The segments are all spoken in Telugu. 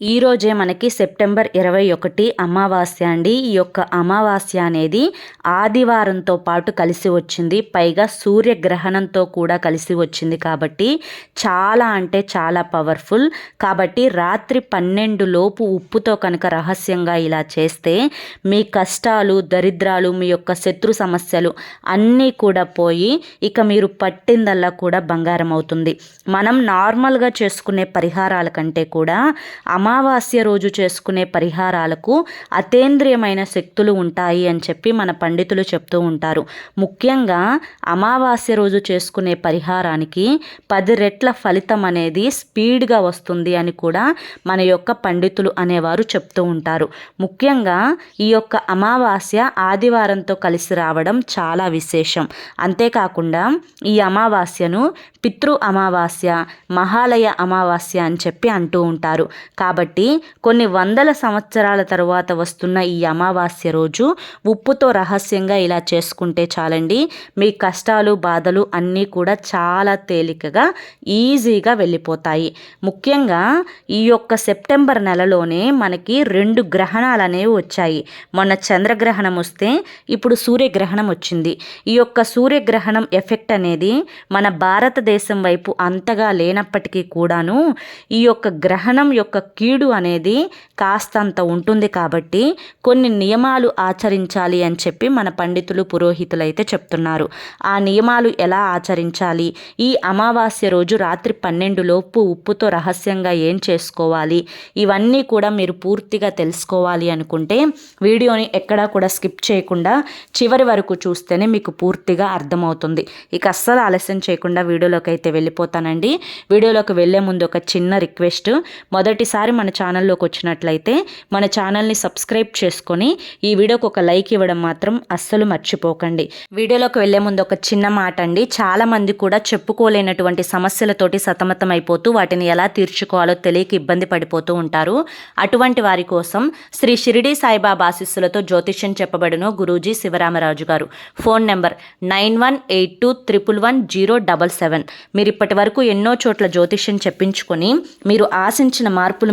ఈ రోజే మనకి సెప్టెంబర్ ఇరవై ఒకటి అమావాస్య అండి. ఈ యొక్క అమావాస్య అనేది ఆదివారంతో పాటు కలిసి వచ్చింది. పైగా సూర్యగ్రహణంతో కూడా కలిసి వచ్చింది కాబట్టి చాలా అంటే చాలా పవర్ఫుల్. కాబట్టి రాత్రి పన్నెండు లోపు ఉప్పుతో కనుక రహస్యంగా ఇలా చేస్తే మీ కష్టాలు దరిద్రాలు మీ యొక్క శత్రు సమస్యలు అన్నీ కూడా పోయి ఇక మీరు పట్టిందల్లా కూడా బంగారం అవుతుంది. మనం నార్మల్గా చేసుకునే పరిహారాల కంటే కూడా అమా అమావాస్య రోజు చేసుకునే పరిహారాలకు అతేంద్రియమైన శక్తులు ఉంటాయి అని చెప్పి మన పండితులు చెప్తూ ఉంటారు. ముఖ్యంగా అమావాస్య రోజు చేసుకునే పరిహారానికి పది రెట్ల ఫలితం అనేది స్పీడ్గా వస్తుంది అని కూడా మన యొక్క పండితులు అనేవారు చెప్తూ ఉంటారు. ముఖ్యంగా ఈ యొక్క అమావాస్య ఆదివారంతో కలిసి రావడం చాలా విశేషం. అంతేకాకుండా ఈ అమావాస్యను పితృ అమావాస్య మహాలయ అమావాస్య అని చెప్పి అంటూ ఉంటారు. కాబట్టి కాబట్టి కొన్ని వందల సంవత్సరాల తరువాత వస్తున్న ఈ అమావాస్య రోజు ఉప్పుతో రహస్యంగా ఇలా చేసుకుంటే చాలండి. మీ కష్టాలు బాధలు అన్నీ కూడా చాలా తేలికగా ఈజీగా వెళ్ళిపోతాయి. ముఖ్యంగా ఈ యొక్క సెప్టెంబర్ నెలలోనే మనకి రెండు గ్రహణాలు అనేవి వచ్చాయి. మొన్న చంద్రగ్రహణం వస్తే ఇప్పుడు సూర్యగ్రహణం వచ్చింది. ఈ యొక్క సూర్యగ్రహణం ఎఫెక్ట్ అనేది మన భారతదేశం వైపు అంతగా లేనప్పటికీ కూడాను ఈ యొక్క గ్రహణం యొక్క క్యూ కీడు అనేది కాస్తంత ఉంటుంది కాబట్టి కొన్ని నియమాలు ఆచరించాలి అని చెప్పి మన పండితులు పురోహితులు అయితే చెప్తున్నారు. ఆ నియమాలు ఎలా ఆచరించాలి? ఈ అమావాస్య రోజు రాత్రి పన్నెండు లోపు ఉప్పుతో రహస్యంగా ఏం చేసుకోవాలి? ఇవన్నీ కూడా మీరు పూర్తిగా తెలుసుకోవాలి అనుకుంటే వీడియోని ఎక్కడా కూడా స్కిప్ చేయకుండా చివరి వరకు చూస్తేనే మీకు పూర్తిగా అర్థమవుతుంది. ఇక అస్సలు ఆలస్యం చేయకుండా వీడియోలోకి అయితే వెళ్ళిపోతానండి. వీడియోలోకి వెళ్ళే ముందు ఒక చిన్న రిక్వెస్ట్. మొదటిసారి మన ఛానల్లోకి వచ్చినట్లయితే మన ఛానల్ని సబ్స్క్రైబ్ చేసుకొని ఈ వీడియోకి ఒక లైక్ ఇవ్వడం మాత్రం అస్సలు మర్చిపోకండి. వీడియోలోకి వెళ్ళే ముందు ఒక చిన్న మాట అండి. చాలామంది కూడా చెప్పుకోలేనటువంటి సమస్యలతోటి సతమతం అయిపోతూ వాటిని ఎలా తీర్చుకోవాలో తెలియక ఇబ్బంది పడిపోతూ ఉంటారు. అటువంటి వారి కోసం శ్రీ షిరిడి సాయిబాబా ఆశీస్సులతో జ్యోతిష్యం చెప్పబడిన గురూజీ శివరామరాజు గారు. Phone number nine one eight two triple one zero double seven. మీరు ఇప్పటి వరకు ఎన్నో చోట్ల జ్యోతిష్యం చెప్పించుకొని మీరు ఆశించిన మార్పులు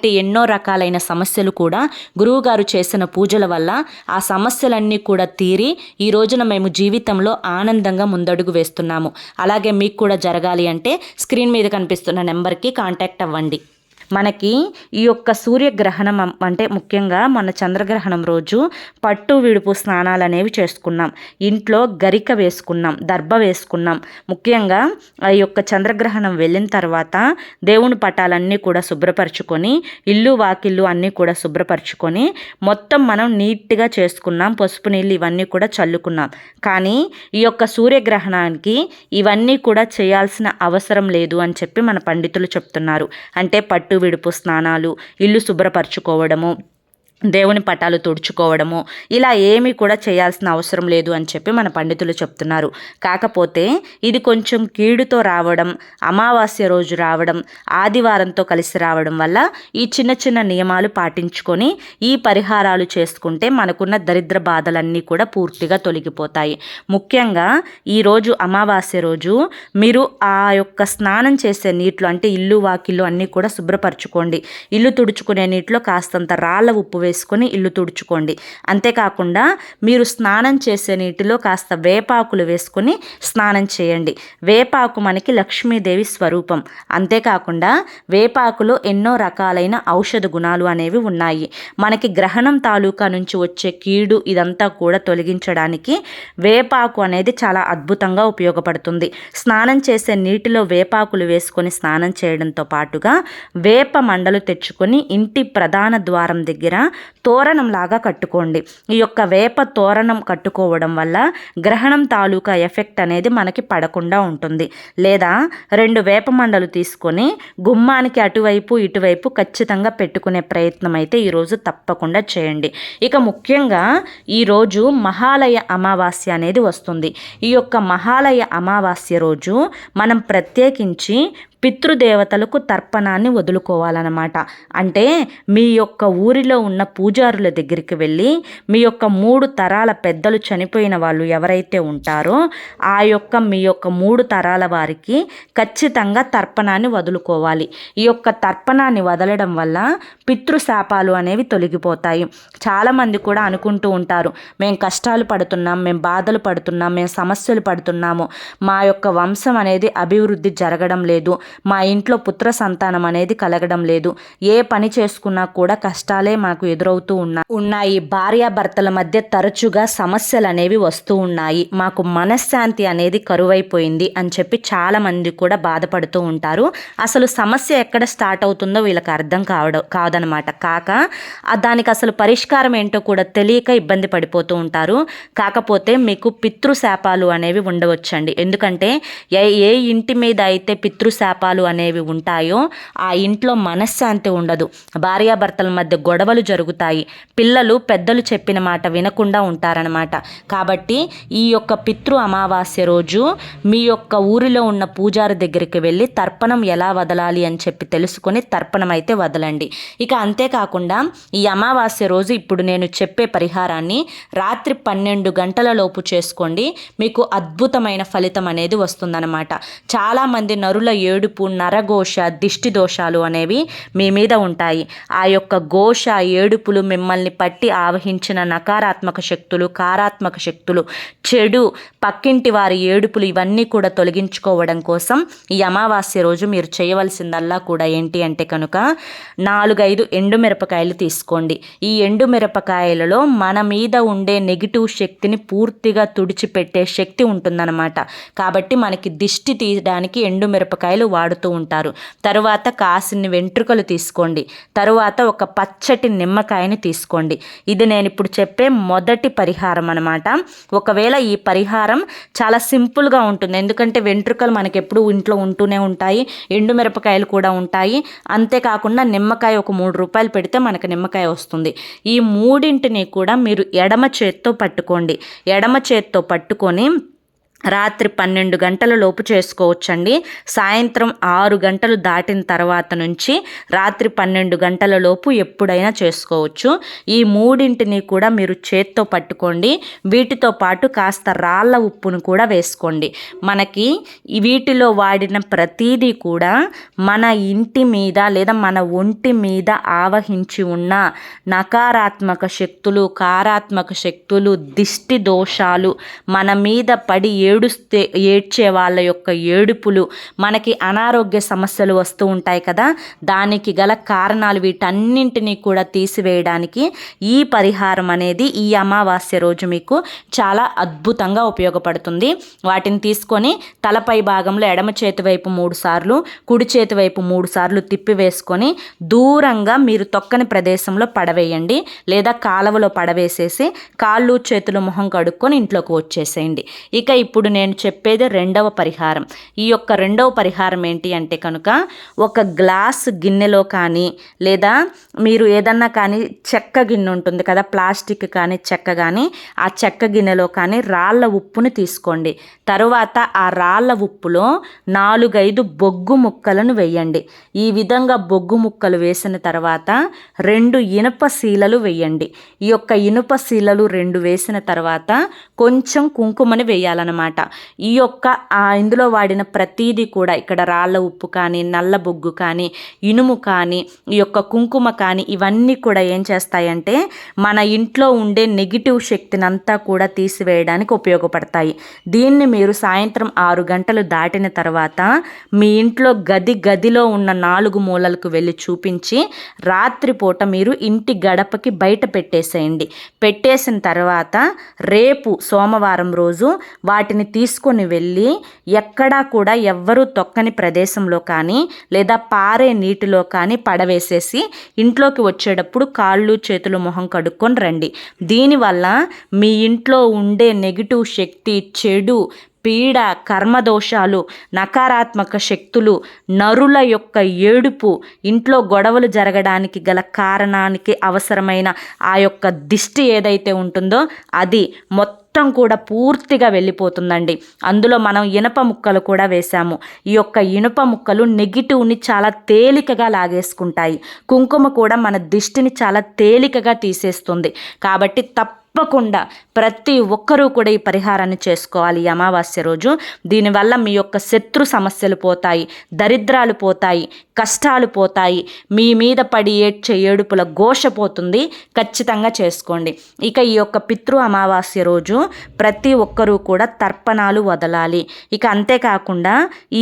వంటి ఎన్నో రకాలైన సమస్యలు కూడా గురువుగారు చేసిన పూజల వల్ల ఆ సమస్యలన్నీ కూడా తీరి ఈ రోజున మేము జీవితంలో ఆనందంగా ముందడుగు వేస్తున్నాము. అలాగే మీకు కూడా జరగాలి అంటే స్క్రీన్ మీద కనిపిస్తున్న నెంబర్కి కాంటాక్ట్ అవ్వండి. మనకి ఈ యొక్క సూర్యగ్రహణం అంటే ముఖ్యంగా మన చంద్రగ్రహణం రోజు పట్టు విడుపు స్నానాలు అనేవి చేసుకున్నాం. ఇంట్లో గరిక వేసుకున్నాం దర్భ వేసుకున్నాం. ముఖ్యంగా ఆ యొక్క చంద్రగ్రహణం వెళ్ళిన తర్వాత దేవుని పటాలన్నీ కూడా శుభ్రపరచుకొని ఇల్లు వాకిళ్ళు అన్నీ కూడా శుభ్రపరచుకొని మొత్తం మనం నీట్గా చేసుకున్నాం. పసుపు నీళ్ళు ఇవన్నీ కూడా చల్లుకున్నాం. కానీ ఈ యొక్క సూర్యగ్రహణానికి ఇవన్నీ కూడా చేయాల్సిన అవసరం లేదు అని చెప్పి మన పండితులు చెప్తున్నారు. అంటే పట్టు విడుపు స్నానాలు ఇల్లు శుభ్రపరచుకోవడము దేవుని పటాలు తుడుచుకోవడము ఇలా ఏమీ కూడా చేయాల్సిన అవసరం లేదు అని చెప్పి మన పండితులు చెప్తున్నారు. కాకపోతే ఇది కొంచెం కీడుతో రావడం అమావాస్య రోజు రావడం ఆదివారంతో కలిసి రావడం వల్ల ఈ చిన్న చిన్న నియమాలు పాటించుకొని ఈ పరిహారాలు చేసుకుంటే మనకున్న దరిద్ర బాధలన్నీ కూడా పూర్తిగా తొలగిపోతాయి. ముఖ్యంగా ఈరోజు అమావాస్య రోజు మీరు ఆ యొక్క స్నానం చేసే నీటిలో అంటే ఇల్లు వాకిళ్ళు అన్నీ కూడా శుభ్రపరచుకోండి. ఇల్లు తుడుచుకునే నీటిలో కాస్తంత రాళ్ళ ఉప్పు వేసుకొని ఇల్లు తుడుచుకోండి. అంతేకాకుండా మీరు స్నానం చేసే నీటిలో కాస్త వేపాకులు వేసుకొని స్నానం చేయండి. వేపాకు మనకి లక్ష్మీదేవి స్వరూపం. అంతేకాకుండా వేపాకులో ఎన్నో రకాలైన ఔషధ గుణాలు అనేవి ఉన్నాయి. మనకి గ్రహణం తాలూకా నుంచి వచ్చే కీడు ఇదంతా కూడా తొలగించడానికి వేపాకు అనేది చాలా అద్భుతంగా ఉపయోగపడుతుంది. స్నానం చేసే నీటిలో వేపాకులు వేసుకొని స్నానం చేయడంతో పాటుగా వేప మండలు తెచ్చుకొని ఇంటి ప్రధాన ద్వారం దగ్గర తోరణంలాగా కట్టుకోండి. ఈ యొక్క వేప తోరణం కట్టుకోవడం వల్ల గ్రహణం తాలూకా ఎఫెక్ట్ అనేది మనకి పడకుండా ఉంటుంది. లేదా రెండు వేప మండలు తీసుకొని గుమ్మానికి అటువైపు ఇటువైపు ఖచ్చితంగా పెట్టుకునే ప్రయత్నం అయితే ఈరోజు తప్పకుండా చేయండి. ఇక ముఖ్యంగా ఈరోజు మహాలయ అమావాస్య అనేది వస్తుంది. ఈ యొక్క మహాలయ అమావాస్య రోజు మనం ప్రత్యేకించి పితృదేవతలకు తర్పణాన్ని వదులుకోవాలన్నమాట. అంటే మీ యొక్క ఊరిలో ఉన్న పూజారుల దగ్గరికి వెళ్ళి మీ యొక్క మూడు తరాల పెద్దలు చనిపోయిన వాళ్ళు ఎవరైతే ఉంటారో ఆ యొక్క మీ యొక్క మూడు తరాల వారికి ఖచ్చితంగా తర్పణాన్ని వదులుకోవాలి. ఈ యొక్క తర్పణాన్ని వదలడం వల్ల పితృశాపాలు అనేవి తొలగిపోతాయి. చాలామంది కూడా అనుకుంటూ ఉంటారు మేము కష్టాలు పడుతున్నాం మేము బాధలు పడుతున్నాం మేము సమస్యలు పడుతున్నాము. మా యొక్క వంశం అనేది అభివృద్ధి జరగడం లేదు. మా ఇంట్లో పుత్ర సంతానం అనేది కలగడం లేదు. ఏ పని చేసుకున్నా కూడా కష్టాలే మాకు ఎదురవుతూ ఉన్నా ఉన్నాయి. భార్యాభర్తల మధ్య తరచుగా సమస్యలు అనేవి వస్తూ ఉన్నాయి. మాకు మనశ్శాంతి అనేది కరువైపోయింది అని చెప్పి చాలా మంది కూడా బాధపడుతూ ఉంటారు. అసలు సమస్య ఎక్కడ స్టార్ట్ అవుతుందో వీళ్ళకి అర్థం కావడం కాదనమాట. కాక దానికి అసలు పరిష్కారం ఏంటో కూడా తెలియక ఇబ్బంది పడిపోతూ ఉంటారు. కాకపోతే మీకు పితృశాపాలు అనేవి ఉండవచ్చండి. ఎందుకంటే ఏ ఏ ఇంటి మీద అయితే కార్యకలాపాలు అనేవి ఉంటాయో ఆ ఇంట్లో మనశ్శాంతి ఉండదు. భార్యాభర్తల మధ్య గొడవలు జరుగుతాయి. పిల్లలు పెద్దలు చెప్పిన మాట వినకుండా ఉంటారనమాట కాబట్టి ఈ యొక్క పితృ అమావాస్య రోజు మీ యొక్క ఊరిలో ఉన్న పూజారి దగ్గరికి వెళ్ళి తర్పణం ఎలా వదలాలి అని చెప్పి తెలుసుకొని తర్పణం అయితే వదలండి. ఇక అంతేకాకుండా ఈ అమావాస్య రోజు ఇప్పుడు నేను చెప్పే పరిహారాన్ని రాత్రి పన్నెండు గంటల లోపు చేసుకోండి. మీకు అద్భుతమైన ఫలితం అనేది వస్తుందన్నమాట. చాలామంది నరుల ఏడు ఏడుపు నరఘోష దిష్టి దోషాలు అనేవి మీ మీద ఉంటాయి. ఆ యొక్క ఘోష ఏడుపులు మిమ్మల్ని పట్టి ఆవహించిన నకారాత్మక శక్తులు కారాత్మక శక్తులు చెడు పక్కింటి వారి ఏడుపులు ఇవన్నీ కూడా తొలగించుకోవడం కోసం ఈ అమావాస్య రోజు మీరు చేయవలసిందల్లా కూడా ఏంటి అంటే కనుక నాలుగైదు ఎండుమిరపకాయలు తీసుకోండి. ఈ ఎండుమిరపకాయలలో మన మీద ఉండే నెగిటివ్ శక్తిని పూర్తిగా తుడిచిపెట్టే శక్తి ఉంటుందన్నమాట. కాబట్టి మనకి దిష్టి తీయడానికి ఎండుమిరపకాయలు వాడుతూ ఉంటారు. తరువాత కాసిన్ని వెంట్రుకలు తీసుకోండి. తరువాత ఒక పచ్చటి నిమ్మకాయని తీసుకోండి. ఇది నేను ఇప్పుడు చెప్పే మొదటి పరిహారం అనమాట ఒకవేళ ఈ పరిహారం చాలా సింపుల్గా ఉంటుంది. ఎందుకంటే వెంట్రుకలు మనకి ఎప్పుడు ఇంట్లో ఉంటూనే ఉంటాయి. ఎండుమిరపకాయలు కూడా ఉంటాయి. అంతేకాకుండా నిమ్మకాయ ఒక మూడు రూపాయలు పెడితే మనకు నిమ్మకాయ వస్తుంది. ఈ మూడింటిని కూడా మీరు ఎడమ చేత్తో పట్టుకోండి. ఎడమ చేత్తో పట్టుకొని రాత్రి పన్నెండు గంటల లోపు చేసుకోవచ్చండి. సాయంత్రం ఆరు గంటలు దాటిన తర్వాత నుంచి రాత్రి పన్నెండు గంటల లోపు ఎప్పుడైనా చేసుకోవచ్చు. ఈ మూడింటిని కూడా మీరు చేత్తో పట్టుకోండి. వీటితో పాటు కాస్త రాళ్ళ ఉప్పును కూడా వేసుకోండి. మనకి వీటిలో వాడిన ప్రతీదీ కూడా మన ఇంటి మీద లేదా మన ఒంటి మీద ఆవహించి ఉన్న నకారాత్మక శక్తులు కారాత్మక శక్తులు దిష్టి దోషాలు మన మీద పడి ఏడుస్తే ఏడ్చే వాళ్ళ యొక్క ఏడుపులు మనకి అనారోగ్య సమస్యలు వస్తూ ఉంటాయి కదా. దానికి గల కారణాలు వీటన్నింటినీ కూడా తీసివేయడానికి ఈ పరిహారం అనేది ఈ అమావాస్య రోజు మీకు చాలా అద్భుతంగా ఉపయోగపడుతుంది. వాటిని తీసుకొని తలపై భాగంలో ఎడమ చేతి వైపు మూడు సార్లు కుడి చేతి వైపు మూడు సార్లు తిప్పి వేసుకొని దూరంగా మీరు తొక్కని ప్రదేశంలో పడవేయండి. లేదా కాలువలో పడవేసేసి కాళ్ళు చేతులు మొహం కడుక్కొని ఇంట్లోకి వచ్చేసేయండి. ఇక ఇప్పుడు ఇప్పుడు నేను చెప్పేది రెండవ పరిహారం. ఈ యొక్క రెండవ పరిహారం ఏంటి అంటే కనుక ఒక గ్లాస్ గిన్నెలో కానీ లేదా మీరు ఏదన్నా కానీ చెక్క గిన్నె ఉంటుంది కదా ప్లాస్టిక్ కానీ చెక్క కానీ ఆ చెక్క గిన్నెలో కానీ రాళ్ళ ఉప్పుని తీసుకోండి. తరువాత ఆ రాళ్ళ ఉప్పులో నాలుగైదు బొగ్గు ముక్కలను వేయండి. ఈ విధంగా బొగ్గు ముక్కలు వేసిన తర్వాత రెండు ఇనుప శీలలు వేయండి. ఈ యొక్క ఇనుప శీలలు రెండు వేసిన తర్వాత కొంచెం కుంకుమని వేయాలన్నమాట. ఈ యొక్క ఇందులో వాడిన ప్రతీది కూడా ఇక్కడ రాళ్ళ ఉప్పు కానీ నల్ల బొగ్గు కానీ ఇనుము కానీ ఈ యొక్క కుంకుమ కానీ ఇవన్నీ కూడా ఏం చేస్తాయంటే మన ఇంట్లో ఉండే నెగిటివ్ శక్తిని అంతా కూడా తీసివేయడానికి ఉపయోగపడతాయి. దీన్ని మీరు సాయంత్రం ఆరు గంటలు దాటిన తర్వాత మీ ఇంట్లో గది గదిలో ఉన్న నాలుగు మూలలకు వెళ్ళి చూపించి రాత్రిపూట మీరు ఇంటి గడపకి బయట పెట్టేసేయండి. పెట్టేసిన తర్వాత రేపు సోమవారం రోజు వాటిని వాటిని తీసుకొని వెళ్ళి ఎక్కడా కూడా ఎవ్వరూ తొక్కని ప్రదేశంలో కానీ లేదా పారే నీటిలో కానీ పడవేసేసి ఇంట్లోకి వచ్చేటప్పుడు కాళ్ళు చేతులు మొహం కడుక్కొని రండి. దీనివల్ల మీ ఇంట్లో ఉండే నెగిటివ్ శక్తి చెడు పీడ కర్మదోషాలు నకారాత్మక శక్తులు నరుల యొక్క ఏడుపు ఇంట్లో గొడవలు జరగడానికి గల కారణానికి అవసరమైన ఆ యొక్క దిష్టి ఏదైతే ఉంటుందో అది మొత్తం మొత్తం కూడా పూర్తిగా వెళ్ళిపోతుందండి. అందులో మనం ఇనప ముక్కలు కూడా వేశాము. ఈ యొక్క ఇనుప ముక్కలు నెగిటివ్ని చాలా తేలికగా లాగేసుకుంటాయి. కుంకుమ కూడా మన దిష్టిని చాలా తేలికగా తీసేస్తుంది. కాబట్టి తప్ప తప్పకుండా ప్రతి ఒక్కరూ కూడా ఈ పరిహారాన్ని చేసుకోవాలి ఈ అమావాస్య రోజు. దీనివల్ల మీ యొక్క శత్రు సమస్యలు పోతాయి దరిద్రాలు పోతాయి కష్టాలు పోతాయి. మీ మీద పడి ఏడ్చే ఏడుపుల ఘోష పోతుంది. ఖచ్చితంగా చేసుకోండి. ఇక ఈ యొక్క పితృ అమావాస్య రోజు ప్రతి ఒక్కరూ కూడా తర్పణాలు వదలాలి. ఇక అంతేకాకుండా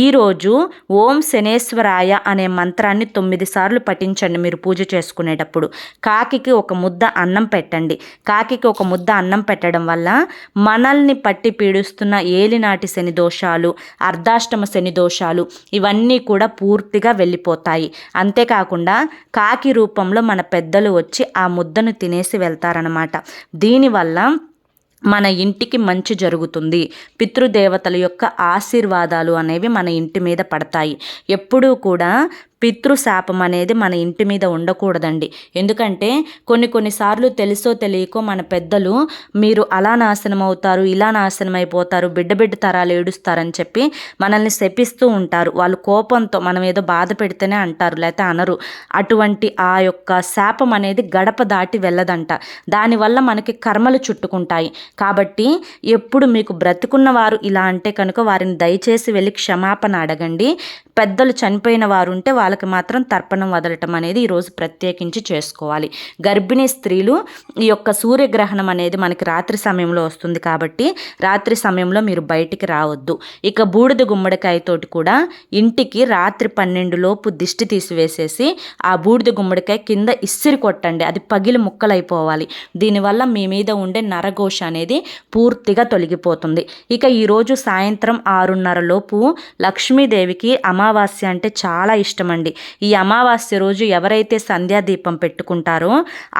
ఈరోజు ఓం శనేశ్వరాయ అనే మంత్రాన్ని తొమ్మిది సార్లు పఠించండి మీరు పూజ చేసుకునేటప్పుడు. కాకికి ఒక ముద్ద అన్నం పెట్టండి. కాకికి ఒక ముద్ద అన్నం పెట్టడం వల్ల మనల్ని పట్టి పీడిస్తున్న ఏలినాటి శని దోషాలు అర్ధాష్టమ శని దోషాలు ఇవన్నీ కూడా పూర్తిగా వెళ్ళిపోతాయి. అంతేకాకుండా కాకి రూపంలో మన పెద్దలు వచ్చి ఆ ముద్దను తినేసి వెళ్తారనమాట దీనివల్ల మన ఇంటికి మంచి జరుగుతుంది. పితృదేవతల యొక్క ఆశీర్వాదాలు అనేవి మన ఇంటి మీద పడతాయి. ఎప్పుడూ కూడా పితృశాపం అనేది మన ఇంటి మీద ఉండకూడదండి. ఎందుకంటే కొన్ని కొన్నిసార్లు తెలుసో తెలియకో మన పెద్దలు మీరు అలా నాశనం అవుతారు ఇలా నాశనం అయిపోతారు బిడ్డ బిడ్డ తరాలు ఏడుస్తారని చెప్పి మనల్ని శపిస్తూ ఉంటారు. వాళ్ళు కోపంతో మనం ఏదో బాధ పెడితేనే అంటారు లేకపోతే అనరు. అటువంటి ఆ యొక్క శాపం అనేది గడప దాటి వెళ్ళదంట. దానివల్ల మనకి కర్మలు చుట్టుకుంటాయి. కాబట్టి ఎప్పుడు మీకు బ్రతుకున్న వారు ఇలా అంటే కనుక వారిని దయచేసి వెళ్ళి క్షమాపణ అడగండి. పెద్దలు చనిపోయిన వారు ఉంటే వాళ్ళకి మాత్రం తర్పణం వదలటం అనేది ఈరోజు ప్రత్యేకించి చేసుకోవాలి. గర్భిణీ స్త్రీలు ఈ యొక్క సూర్యగ్రహణం అనేది మనకి రాత్రి సమయంలో వస్తుంది కాబట్టి రాత్రి సమయంలో మీరు బయటికి రావద్దు. ఇక బూడిద గుమ్మడికాయతోటి కూడా ఇంటికి రాత్రి పన్నెండు లోపు దిష్టి తీసివేసేసి ఆ బూడిద గుమ్మడికాయ కింద ఇస్సిరి కొట్టండి. అది పగిలి ముక్కలైపోవాలి. దీనివల్ల మీ మీద ఉండే నరఘోష అనేది పూర్తిగా తొలగిపోతుంది. ఇక ఈరోజు సాయంత్రం ఆరున్నర లోపు లక్ష్మీదేవికి అమావాస్య అంటే చాలా ఇష్టం అండి ఈ అమావాస్య రోజు ఎవరైతే సంధ్యాదీపం పెట్టుకుంటారో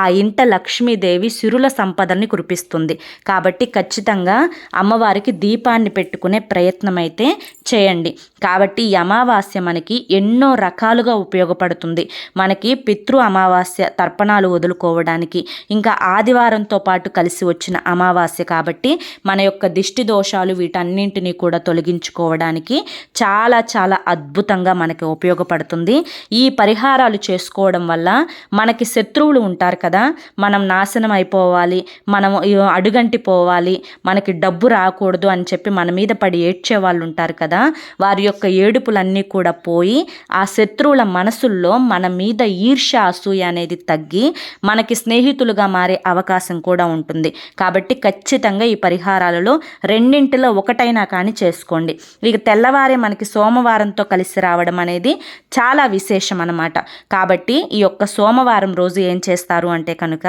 ఆ ఇంట లక్ష్మీదేవి సిరుల సంపదని కురిపిస్తుంది. కాబట్టి ఖచ్చితంగా అమ్మవారికి దీపాన్ని పెట్టుకునే ప్రయత్నం అయితే చేయండి. కాబట్టి ఈ అమావాస్య మనకి ఎన్నో రకాలుగా ఉపయోగపడుతుంది. మనకి పితృ అమావాస్య తర్పణాలు వదులుకోవడానికి ఇంకా ఆదివారంతో పాటు కలిసి వచ్చిన అమావాస్య కాబట్టి మన యొక్క దిష్టి దోషాలు వీటన్నింటినీ కూడా తొలగించుకోవడానికి చాలా చాలా అద్భుతంగా మనకి ఉపయోగపడుతుంది. ఈ పరిహారాలు చేసుకోవడం వల్ల మనకి శత్రువులు ఉంటారు కదా మనం నాశనం అయిపోవాలి మనం అడుగంటి పోవాలి మనకి డబ్బు రాకూడదు అని చెప్పి మన మీద పడి ఏడ్చే వాళ్ళు ఉంటారు కదా వారి యొక్క ఏడుపులన్నీ కూడా పోయి ఆ శత్రువుల మనసుల్లో మన మీద ఈర్ష అసూయ అనేది తగ్గి మనకి స్నేహితులుగా మారే అవకాశం కూడా ఉంటుంది. కాబట్టి ఖచ్చితంగా ఈ పరిహారాలలో రెండింటిలో ఒకటైనా కానీ చేసుకోండి. ఇక తెల్లవారే మనకి సోమవారంతో కలిసి రావడం అనేది చాలా చాలా విశేషం అన్నమాట. కాబట్టి ఈ యొక్క సోమవారం రోజు ఏం చేస్తారు అంటే కనుక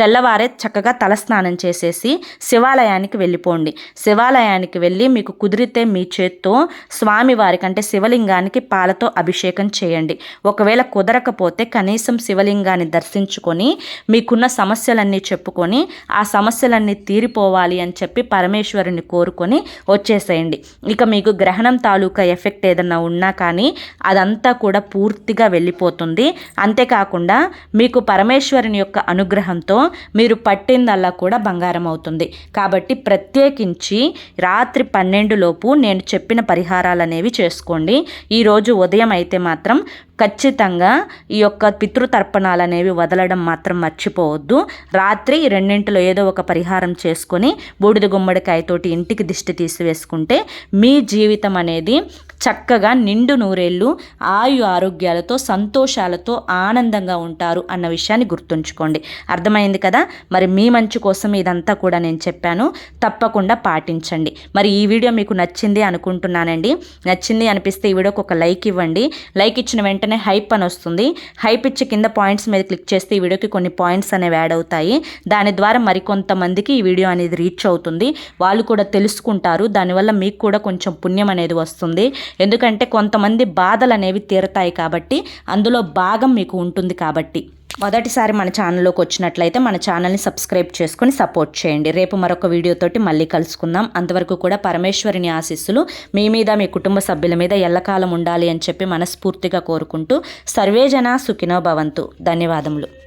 తెల్లవారే చక్కగా తలస్నానం చేసేసి శివాలయానికి వెళ్ళిపోండి. శివాలయానికి వెళ్ళి మీకు కుదిరితే మీ చేత్తో స్వామివారికి అంటే శివలింగానికి పాలతో అభిషేకం చేయండి. ఒకవేళ కుదరకపోతే కనీసం శివలింగాన్ని దర్శించుకొని మీకున్న సమస్యలన్నీ చెప్పుకొని ఆ సమస్యలన్నీ తీరిపోవాలి అని చెప్పి పరమేశ్వరుని కోరుకొని వచ్చేసేయండి. ఇక మీకు గ్రహణం తాలూకా ఎఫెక్ట్ ఏదన్నా ఉన్నా కానీ అదంతా కూడా పూర్తిగా వెళ్ళిపోతుంది. అంతేకాకుండా మీకు పరమేశ్వరుని యొక్క అనుగ్రహంతో మీరు పట్టిందల్లా కూడా బంగారం అవుతుంది. కాబట్టి ప్రత్యేకించి రాత్రి పన్నెండు లోపు నేను చెప్పిన పరిహారాలు అనేవి చేసుకోండి ఈరోజు ఉదయం అయితే మాత్రం ఖచ్చితంగా ఈ యొక్క పితృతర్పణాలు అనేవి వదలడం మాత్రం మర్చిపోవద్దు. రాత్రి రెండింటిలో ఏదో ఒక పరిహారం చేసుకొని బూడిద గుమ్మడికాయతోటి ఇంటికి దిష్టి తీసివేసుకుంటే మీ జీవితం అనేది చక్కగా నిండు నూరేళ్ళు ఆయు ఆరోగ్యాలతో సంతోషాలతో ఆనందంగా ఉంటారు అన్న విషయాన్ని గుర్తుంచుకోండి. అర్థమైంది కదా? మరి మీ మంచి కోసం ఇదంతా కూడా నేను చెప్పాను. తప్పకుండా పాటించండి. మరి ఈ వీడియో మీకు నచ్చింది అనుకుంటున్నానండి. నచ్చింది అనిపిస్తే ఈ వీడియోకి ఒక లైక్ ఇవ్వండి. లైక్ ఇచ్చిన వెంటనే హైప్ అని వస్తుంది. హైప్ ఇచ్చి కింద పాయింట్స్ మీద క్లిక్ చేస్తే ఈ వీడియోకి కొన్ని పాయింట్స్ అనేవి యాడ్ అవుతాయి. దాని ద్వారా మరికొంతమందికి ఈ వీడియో అనేది రీచ్ అవుతుంది. వాళ్ళు కూడా తెలుసుకుంటారు. దానివల్ల మీకు కూడా కొంచెం పుణ్యం అనేది వస్తుంది. ఎందుకంటే కొంతమంది బాధలు అనేవి తీరతాయి కాబట్టి అందులో భాగం మీకు ఉంటుంది కాబట్టి. మొదటిసారి మన ఛానల్లోకి వచ్చినట్లయితే మన ఛానల్ని సబ్స్క్రైబ్ చేసుకొని సపోర్ట్ చేయండి. రేపు మరొక వీడియోతోటి మళ్ళీ కలుసుకుందాం. అంతవరకు కూడా పరమేశ్వరిని ఆశీస్సులు మీ మీద మీ కుటుంబ సభ్యుల మీద ఎల్లకాలం ఉండాలి అని చెప్పి మనస్ఫూర్తిగా కోరుకుంటూ సర్వేజన సుఖినో భవంతు. ధన్యవాదములు.